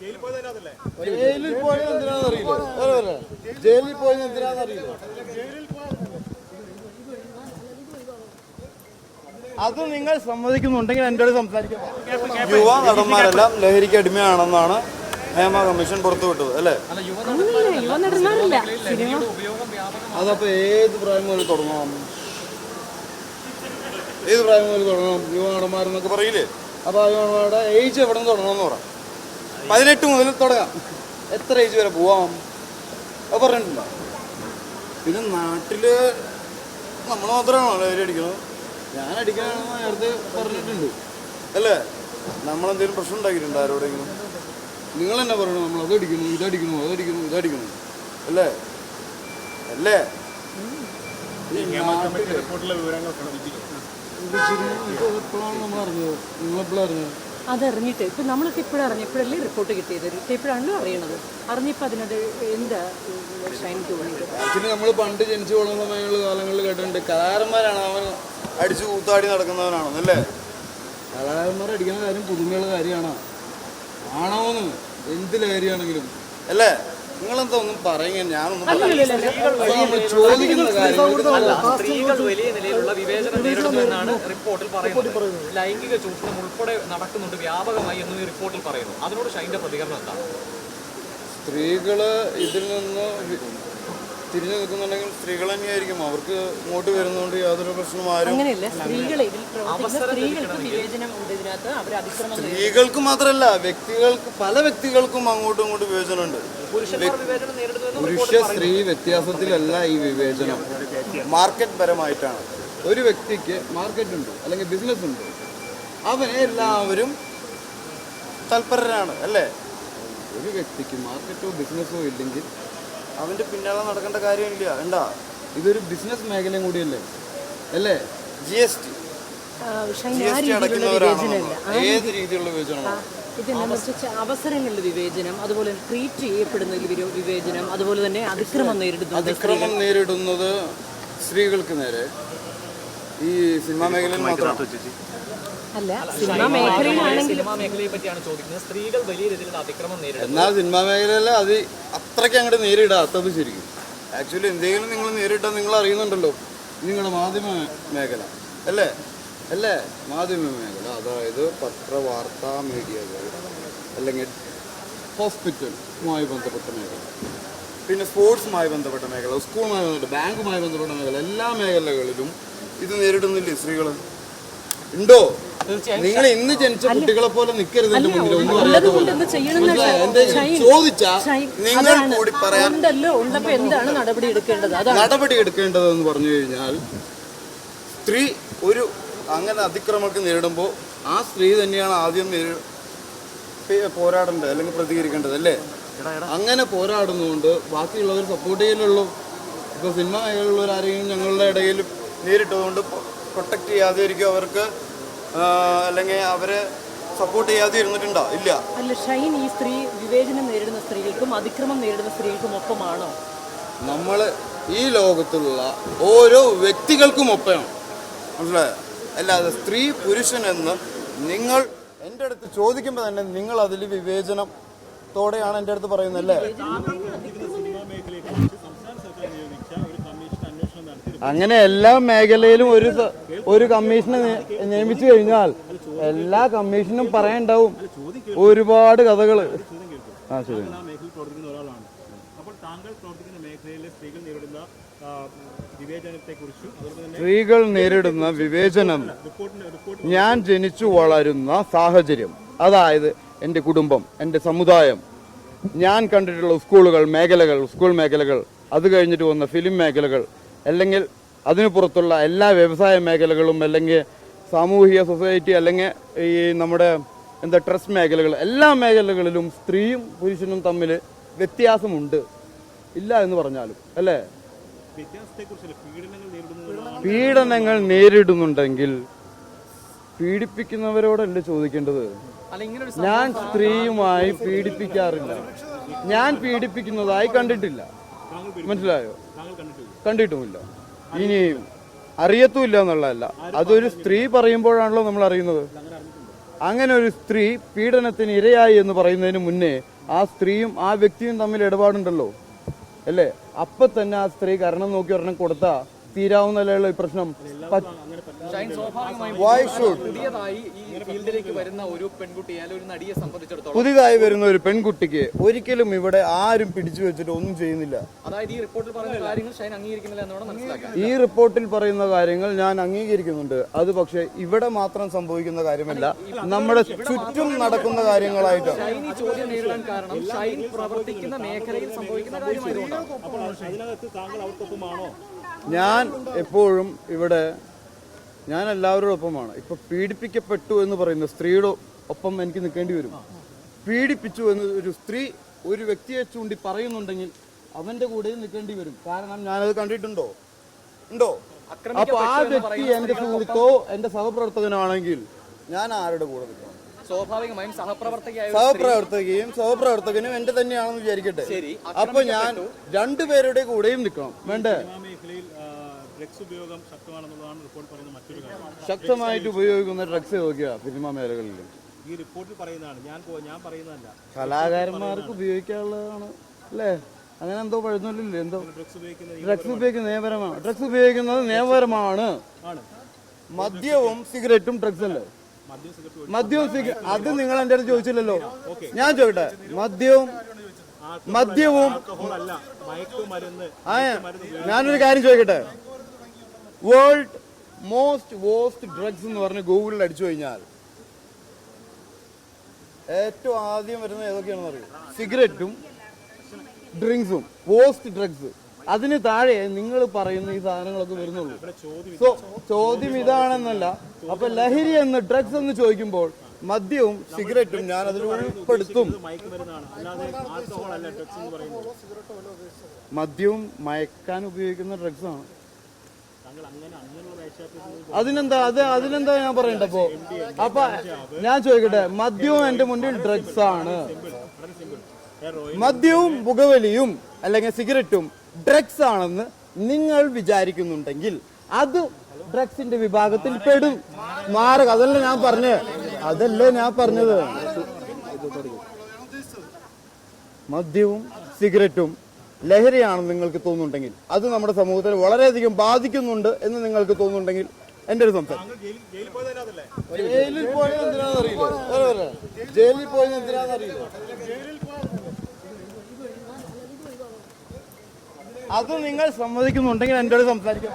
ജയിലിൽ പോയത് എന്തിനാണെന്ന് അറിയില്ല വേറെ വേറെ. ജയിലിൽ പോയത് എന്തിനാണെന്ന് അറിയില്ല അത് നിങ്ങൾ സമ്മതിക്കുന്നുണ്ടെങ്കിൽ എന്റെ സംസാരിക്കാം. യുവ നടന്മാരെല്ലാം ലഹരിക്ക് അടിമയാണെന്നാണ് നിയമ കമ്മീഷൻ പുറത്തുവിട്ടത് അല്ലേ? യുവ അതപ്പോ ഏത് പ്രായം മുതൽ തുടങ്ങാം ഏത് പ്രായം മുതൽ തുടങ്ങാം യുവ നടന്മാരെന്നൊക്കെ പറയില്ലേ? അപ്പൊ ആ ഏജ് എവിടെ നിന്ന് തുടങ്ങണമെന്ന് പറ. പതിനെട്ട് മുതൽ തുടങ്ങാം. എത്ര ഏജ് വരെ പോവാം? അത് പറഞ്ഞിട്ടുണ്ടോ പിന്നെ നാട്ടിൽ നമ്മൾ മാത്രമാണ് ലഹരി അടിക്കുന്നത് ഞാൻ അടിക്കാനാണെന്ന് നേരത്തെ പറഞ്ഞിട്ടുണ്ട്. അല്ലേ? നമ്മളെന്തെങ്കിലും പ്രശ്നം ഉണ്ടാക്കിയിട്ടുണ്ട് ആരോടെങ്കിലും? നിങ്ങൾ തന്നെ പറയണം നമ്മൾ അത് അടിക്കുന്നു ഇതടിക്കുന്നു അതടിക്കുന്നു ഇതടിക്കുന്നു അല്ലേ? അല്ലേ? എപ്പോഴാണ് നമ്മൾ അറിഞ്ഞത് നിങ്ങളെപ്പോഴാണ് അറിഞ്ഞത്? അതറിഞ്ഞിട്ട് ഇപ്പം നമ്മളൊക്കെ ഇപ്പോഴും അറിഞ്ഞു ഇപ്പോഴല്ലേ റിപ്പോർട്ട് കിട്ടിയത്. ഇപ്പോഴാണല്ലോ അറിയണത്. അറിഞ്ഞപ്പോൾ അതിനത് എന്താ ഷൈൻ തോന്നിയത്? നമ്മൾ പണ്ട് ജനിച്ചു വളർന്ന സമയങ്ങളിൽ കാലങ്ങളിൽ കേട്ടിട്ടുണ്ട് കലാകാരന്മാരാണ് അവൻ അടിച്ചു കൂത്താടി നടക്കുന്നവനാണോ അല്ലേ? കലാകാരന്മാർ അടിക്കുന്ന കാര്യം പുതുമയുള്ള കാര്യമാണോ. ആണോന്ന് എന്ത് ലഹരിയാണെങ്കിലും അല്ലേ? നിങ്ങളെന്താ ഒന്നും പറയുക ഞാനൊന്നും ചോദിക്കുന്ന സ്ത്രീകൾ വലിയ നിലയിലുള്ള വിവേചനം നേരിടുന്നു എന്നാണ് റിപ്പോർട്ടിൽ പറയുന്നത്. ലൈംഗിക ചൂഷണം ഉൾപ്പെടെ നടക്കുന്നുണ്ട് വ്യാപകമായി എന്നും ഈ റിപ്പോർട്ടിൽ പറയുന്നു. അതിനോട് ഷൈന്റെ പ്രതികരണം എന്താണ് സ്ത്രീകൾ ഇതിൽ നിന്ന് തിരിഞ്ഞു നിൽക്കുന്നുണ്ടെങ്കിൽ സ്ത്രീകൾ തന്നെയായിരിക്കും. അവർക്ക് ഇങ്ങോട്ട് വരുന്നതുകൊണ്ട് യാതൊരു പ്രശ്നവും ആരും സ്ത്രീകൾക്ക് വിവേചനം ഉണ്ട് അവർ അതിക്രമം നേരിടുന്നു. സ്ത്രീകൾക്ക് മാത്രമല്ല വ്യക്തികൾക്ക് പല വ്യക്തികൾക്കും അങ്ങോട്ടും ഇങ്ങോട്ടും വിവേചനമുണ്ട്. പുരുഷ സ്ത്രീ വ്യത്യാസത്തിലല്ല ഈ വിവേചനം. മാർക്കറ്റ് പരമായിട്ടാണ്. ഒരു വ്യക്തിക്ക് മാർക്കറ്റ് ഉണ്ട് അല്ലെങ്കിൽ ബിസിനസ് ഉണ്ട് അവനെ എല്ലാവരും തൽപരരാണ് അല്ലേ? ഒരു വ്യക്തിക്ക് മാർക്കറ്റോ ബിസിനസ്സോ ഇല്ലെങ്കിൽ അവന്റെ പിന്നാലെ നടക്കേണ്ട കാര്യമില്ല. എന്താ ഇതൊരു ബിസിനസ് മേഖലയും കൂടിയല്ലേ? അല്ലേ? G S T G S T അടയ്ക്കുന്നവരാണോ നമ്മൾ? ഏത് രീതിയിലുള്ള വിവേചനമാണ്? ഇത് അവസരങ്ങളുടെ വിവേചനം അതുപോലെ ട്രീറ്റ് ചെയ്യപ്പെടുന്നതിൽ വിരോ- വിവേചനം അതുപോലെ തന്നെ അതിക്രമം നേരിടുന്നുണ്ട് അതിക്രമം നേരിടുന്നത് സ്ത്രീകൾക്ക് നേരെ. ഈ സിനിമാ മേഖലയിൽ മാത്രം. അല്ല സിനിമാ മേഖലയിലാണെങ്കിൽ സിനിമാ മേഖലയെ പറ്റിയാണ് ചോദിക്കുന്നത്. സ്ത്രീകൾ വലിയ രീതിയിലുള്ള അതിക്രമം നേരിടുന്നു. എന്നാൽ സിനിമാ മേഖലയിൽ അത് അത്രയ്ക്ക് അങ്ങോട്ട് നേരിടാത്തത് ശരിക്കും. ആക്ച്വലി എന്തെങ്കിലും നിങ്ങൾ നേരിട്ടാൽ നിങ്ങൾ അറിയുന്നുണ്ടല്ലോ. നിങ്ങളുടെ മാധ്യമ മേഖല. അല്ലേ? അല്ലേ? മാധ്യമ മേഖല അതായത് പത്ര വാർത്താ മീഡിയകൾ അല്ലെങ്കിൽ ഹോസ്പിറ്റലുമായി ബന്ധപ്പെട്ട മേഖല. പിന്നെ സ്പോർട്സുമായി ബന്ധപ്പെട്ട മേഖല സ്കൂളുമായി ബന്ധപ്പെട്ട ബാങ്കുമായി ബന്ധപ്പെട്ട മേഖല എല്ലാ മേഖലകളിലും ഇത് നേരിടുന്നില്ലേ സ്ത്രീകൾ ഉണ്ടോ? നിങ്ങൾ ഇന്ന് ജനിച്ച കുട്ടികളെ പോലെ നിൽക്കരുത് എന്റെ മുന്നിൽ ഒന്നും അറിയാത്ത ചോദിച്ചാ നിങ്ങൾ കൂടി പറയാൻ എന്താണ് നടപടി എടുക്കേണ്ടത്? നടപടി എടുക്കേണ്ടതെന്ന് പറഞ്ഞു കഴിഞ്ഞാൽ സ്ത്രീ ഒരു അങ്ങനെ അതിക്രമൊക്കെ നേരിടുമ്പോൾ ആ സ്ത്രീ തന്നെയാണ് ആദ്യം പോരാടേണ്ടത് അല്ലെങ്കിൽ പ്രതികരിക്കേണ്ടത് അല്ലേ? അങ്ങനെ പോരാടുന്നതുകൊണ്ട് ബാക്കിയുള്ളവർ സപ്പോർട്ട് ചെയ്യലുള്ളൂ. ഇപ്പോൾ സിനിമ ആരെങ്കിലും ഞങ്ങളുടെ ഇടയിൽ നേരിട്ടതുകൊണ്ട് പ്രൊട്ടക്റ്റ് ചെയ്യാതെ ഇരിക്കും അവർക്ക്. അല്ലെങ്കിൽ അവരെ സപ്പോർട്ട് ചെയ്യാതെ ഇരുന്നിട്ടുണ്ടോ? ഇല്ല. അല്ല ഷൈൻ ഈ സ്ത്രീ വിവേചനം നേരിടുന്ന സ്ത്രീകൾക്കും അതിക്രമം നേരിടുന്ന സ്ത്രീകൾക്കും ഒപ്പമാണോ? നമ്മൾ ഈ ലോകത്തുള്ള ഓരോ വ്യക്തികൾക്കും ഒപ്പമാണ് മനസ്സിലായോ? അല്ലാതെ സ്ത്രീ പുരുഷൻ എന്ന് നിങ്ങൾ എന്റെ അടുത്ത് ചോദിക്കുമ്പോൾ തന്നെ നിങ്ങൾ അതിൽ വിവേചനത്തോടെയാണ് എന്റെ അടുത്ത് പറയുന്നത് അങ്ങനെ എല്ലാ മേഖലയിലും ഒരു ഒരു കമ്മീഷനെ നിയമിച്ചു കഴിഞ്ഞാൽ എല്ലാ കമ്മീഷനും പറയാനുണ്ടാവും ഒരുപാട് കഥകൾ ആ ശരി. സ്ത്രീകൾ നേരിടുന്ന വിവേചനം ഞാൻ ജനിച്ചു വളരുന്ന സാഹചര്യം അതായത് എന്റെ കുടുംബം എന്റെ സമുദായം. ഞാൻ കണ്ടിട്ടുള്ള സ്കൂളുകൾ മേഖലകൾ സ്കൂൾ മേഖലകൾ അത് കഴിഞ്ഞിട്ട് വന്ന ഫിലിം മേഖലകൾ അല്ലെങ്കിൽ അതിനു പുറത്തുള്ള എല്ലാ വ്യവസായ മേഖലകളും അല്ലെങ്കിൽ സാമൂഹിക സൊസൈറ്റി അല്ലെങ്കിൽ ഈ നമ്മുടെ എന്താ ട്രസ്റ്റ് മേഖലകൾ എല്ലാ മേഖലകളിലും സ്ത്രീയും പുരുഷനും തമ്മിൽ വ്യത്യാസമുണ്ട്. ഇല്ല എന്ന് പറഞ്ഞാലും അല്ലേ? പീഡനങ്ങൾ നേരിടുന്നുണ്ടെങ്കിൽ പീഡിപ്പിക്കുന്നവരോടല്ലേ ചോദിക്കേണ്ടത്? ഞാൻ സ്ത്രീയുമായി പീഡിപ്പിക്കാറില്ല. ഞാൻ പീഡിപ്പിക്കുന്നതായി കണ്ടിട്ടില്ല. മനസ്സിലായോ? കണ്ടിട്ടുമില്ല. ഇനി അറിയത്തുമില്ല എന്നുള്ളതല്ല. അതൊരു സ്ത്രീ പറയുമ്പോഴാണല്ലോ നമ്മൾ അറിയുന്നത്. അങ്ങനെ ഒരു സ്ത്രീ പീഡനത്തിന് ഇരയായി എന്ന് പറയുന്നതിന് മുന്നേ ആ സ്ത്രീയും ആ വ്യക്തിയും തമ്മിൽ ഇടപാടുണ്ടല്ലോ. അല്ലേ? അപ്പൊ തന്നെ ആ സ്ത്രീ കരണം നോക്കി ഒരെണ്ണം കൊടുത്താ തീരാവുന്നല്ലോ ഈ പ്രശ്നം പുതിയതായി ഈ ഫീൽഡിലേക്ക് വരുന്ന ഒരു പെൺകുട്ടിയെ ഒരു നടിയെ സംബന്ധിച്ചിടത്തോളം പുതിയതായി വരുന്ന ഒരു പെൺകുട്ടിക്ക് ഒരിക്കലും ഇവിടെ ആരും പിടിച്ചു വെച്ചിട്ട് ഒന്നും ചെയ്യുന്നില്ല. ഈ റിപ്പോർട്ടിൽ പറയുന്ന കാര്യങ്ങൾ ഷൈൻ അംഗീകരിക്കുന്നില്ല എന്നാണ് മനസ്സിലാക്കാൻ ഈ റിപ്പോർട്ടിൽ പറയുന്ന കാര്യങ്ങൾ ഞാൻ അംഗീകരിക്കുന്നുണ്ട്. അത് പക്ഷേ ഇവിടെ മാത്രം സംഭവിക്കുന്ന കാര്യമല്ല. നമ്മുടെ ചുറ്റും നടക്കുന്ന കാര്യങ്ങളായിട്ട്. ഷൈൻ ചോദ്യം നേരിടാൻ കാരണം ഷൈൻ പ്രവർത്തിക്കുന്ന മേഖലയിൽ സംഭവിക്കുന്ന കാര്യമായതുകൊണ്ടാണ്. അപ്പോൾ അതിനകത്ത് താങ്കൾ അവർക്കൊപ്പമാണോ? ഞാൻ എപ്പോഴും ഇവിടെ ഞാൻ എല്ലാവരോടൊപ്പമാണ് ഇപ്പൊ പീഡിപ്പിക്കപ്പെട്ടു എന്ന് പറയുന്ന സ്ത്രീയുടെ ഒപ്പം എനിക്ക് നിൽക്കേണ്ടി വരും. പീഡിപ്പിച്ചു എന്ന് ഒരു സ്ത്രീ ഒരു വ്യക്തിയെ ചൂണ്ടി പറയുന്നുണ്ടെങ്കിൽ അവന്റെ കൂടെ നിൽക്കേണ്ടി വരും. കാരണം ഞാനത് കണ്ടിട്ടുണ്ടോ? ഉണ്ടോ? അപ്പൊ ആ വ്യക്തി എന്റെ സുഹൃത്തോ എന്റെ സഹപ്രവർത്തകനാണെങ്കിൽ ഞാൻ ആരുടെ കൂടെ നിൽക്കണം? സ്വാഭാവികമായും സഹപ്രവർത്തകയായ ഒരു സഹപ്രവർത്തകയും സഹപ്രവർത്തകനും എന്റെ തന്നെയാണെന്ന് വിചാരിക്കട്ടെ. അപ്പൊ ഞാൻ രണ്ടുപേരുടെ കൂടെയും നിൽക്കണം. വേണ്ടേ? ഡ്രഗ്സ് ഉപയോഗം ശക്തമാണെന്നുള്ളതാണ് റിപ്പോർട്ട് പറയുന്ന മറ്റൊരു കാര്യം. ശക്തമായിട്ട് ഉപയോഗിക്കുന്ന ഡ്രഗ്സ് നോക്കിയാ സിനിമാ മേഖലകളിൽ ഈ റിപ്പോർട്ടിൽ പറയുന്നതാണ്. ഞാൻ ഞാൻ പറയുന്നതല്ല. കലാകാരന്മാർക്ക് ഉപയോഗിക്കാനുള്ളതാണ് അല്ലേ? അങ്ങനെ എന്തോ പഴുന്നില്ലേ എന്തോ ഡ്രഗ്സ് ഉപയോഗിക്കുന്ന ഡ്രഗ്സ് ഉപയോഗിക്കുന്നത് നിയമപരമാണ്. ഡ്രഗ്സ് ഉപയോഗിക്കുന്നത് നിയമപരമാണ്. ആണ്. മദ്യവും സിഗരറ്റും ഡ്രഗ്സ് അല്ലേ? മദ്യവും സിഗ അത് നിങ്ങൾ എന്റെ അടുത്ത് ചോദിച്ചില്ലല്ലോ. ഞാൻ ചോദിട്ടെ മദ്യവും മദ്യവും ഞാനൊരു കാര്യം ചോദിക്കട്ടെ? വേൾഡ് മോസ്റ്റ് വോസ്റ്റ് ഡ്രഗ്സ് എന്ന് പറഞ്ഞ് ഗൂഗിളിൽ അടിച്ചു കഴിഞ്ഞാൽ ഏറ്റവും ആദ്യം വരുന്നത് ഏതൊക്കെയാണെന്ന് അറിയോ? സിഗരറ്റും ഡ്രിങ്ക്സും. വോസ്റ്റ് ഡ്രഗ്സ് അതിന് താഴെ നിങ്ങൾ പറയുന്ന ഈ സാധനങ്ങളൊക്കെ വരുന്നുള്ളൂ. സോ ചോദ്യം ഇതാണെന്നല്ല. അപ്പൊ ലഹരി എന്ന് ഡ്രഗ്സ് എന്ന് ചോദിക്കുമ്പോൾ മദ്യവും സിഗരറ്റും ഞാൻ അതിൽ ഉൾപ്പെടുത്തും. മദ്യവും മയക്കാൻ ഉപയോഗിക്കുന്ന ഡ്രഗ്സ് ആണ്. താങ്കൾ അങ്ങനെ അങ്ങനെയുള്ള വേഷാപ്പ് അതിനെന്താ അത് അതിനെന്താ ഞാൻ പറയണ്ട അപ്പോ? അപ്പൊ ഞാൻ ചോദിക്കട്ടെ മദ്യവും എന്റെ മുന്നിൽ ഡ്രഗ്സ് ആണ്. മദ്യവും പുകവലിയും അല്ലെങ്കിൽ സിഗരറ്റും ഡ്രഗ്സ് ആണെന്ന് നിങ്ങൾ വിചാരിക്കുന്നുണ്ടെങ്കിൽ അത് ഡ്രഗ്സിന്റെ വിഭാഗത്തിൽ പെടും. മാറുക. അതല്ലേ ഞാൻ പറഞ്ഞത് അതല്ലേ ഞാൻ പറഞ്ഞത്. മദ്യവും സിഗരറ്റും ലഹരിയാണ് നിങ്ങൾക്ക് തോന്നുന്നുണ്ടെങ്കിൽ അത് നമ്മുടെ സമൂഹത്തിൽ വളരെയധികം ബാധിക്കുന്നുണ്ട് എന്ന് നിങ്ങൾക്ക് തോന്നുന്നുണ്ടെങ്കിൽ എന്റെ ഒരു സംസാരം ജയിലിൽ പോയത്. ജയിലിൽ പോയത് അത് നിങ്ങൾ സമ്മതിക്കുന്നുണ്ടെങ്കിൽ എന്റെ ഒരു സംസാരിക്കാം.